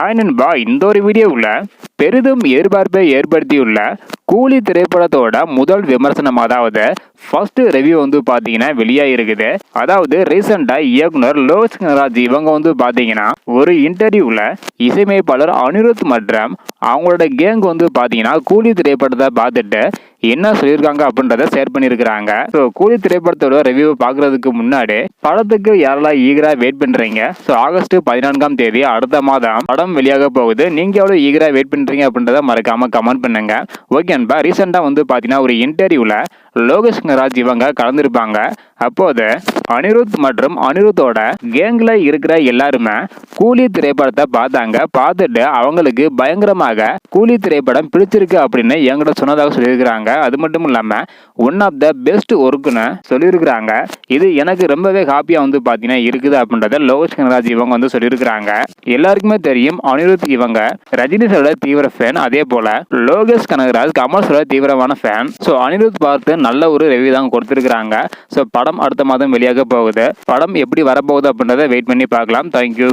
Hi நண்பா இந்த ஒரு வீடியோவில் பெரிதும் எதிர்பார்ப்பை ஏற்படுத்தியுள்ள கூலி திரைப்படத்தோட முதல் விமர்சனம் அதாவது ஃபர்ஸ்ட் ரிவ்யூ வந்து பார்த்தீங்கன்னா வெளியாக இருக்குது. அதாவது ரீசெண்டாக இயக்குனர் லோஸ் ராஜ் இவங்க வந்து பார்த்தீங்கன்னா ஒரு இன்டர்வியூவில் இசையமைப்பாளர் அனிருத் மற்றும் அவங்களோட கேங் வந்து பார்த்தீங்கன்னா கூலி திரைப்படத்தை பார்த்துட்டு என்ன சொல்லியிருக்காங்க அப்படின்றத ஷேர் பண்ணியிருக்கிறாங்க. ஸோ கூலி திரைப்படத்தோட ரிவ்யூ பார்க்குறதுக்கு முன்னாடி படத்துக்கு யாரெல்லாம் ஈகராக வெயிட் பண்ணுறீங்க ஸோ ஆகஸ்ட் பதினான்காம் தேதி அடுத்த மாதம் படம் வெளியாக போகுது. நீங்கள் எவ்வளோ ஈகராக வெயிட் பண்ணுறீங்க அப்படின்றத மறக்காமல் கமெண்ட் பண்ணுங்க. ஓகே அன்பா ரீசெண்டாக வந்து பார்த்தீங்கன்னா ஒரு இன்டர்வியூவில் லோகேஷ் ராஜ் இவங்க கலந்துருப்பாங்க. அப்போது அனிருத் மற்றும் அனிருத்தோட கேங்கில் இருக்கிற எல்லாருமே கூலி திரைப்படத்தை பார்த்தாங்க. பார்த்துட்டு அவங்களுக்கு பயங்கரமாக கூலி திரைப்படம் பிடிச்சிருக்கு அப்படின்னு என்கிட்ட சொன்னதாக சொல்லியிருக்கிறாங்க. அது மட்டும் இல்லாமல் ஒன் ஆஃப் த பெஸ்ட் ஒர்க்குன்னு சொல்லியிருக்கிறாங்க. இது எனக்கு ரொம்பவே ஹாப்பியாக வந்து பார்த்தீங்கன்னா இருக்குது அப்படின்றத லோகேஷ் கனராஜ் இவங்க வந்து சொல்லியிருக்கிறாங்க. எல்லாருக்குமே தெரியும் அனிருத் இவங்க ரஜினி சாரோட தீவிர ஃபேன் அதே போல லோகேஷ் கனகராஜ் கமல் சாரோட தீவிரமான ஃபேன் ஸோ அனிருத் பார்த்து நல்ல ஒரு ரெவியூ தான் கொடுத்துருக்குறாங்க. ஸோ படம் படம் அடுத்த மாதம் வெளியாக போகுது. படம் எப்படி வரப்போகுது அப்படின்றத வெயிட் பண்ணி பார்க்கலாம். தேங்க்யூ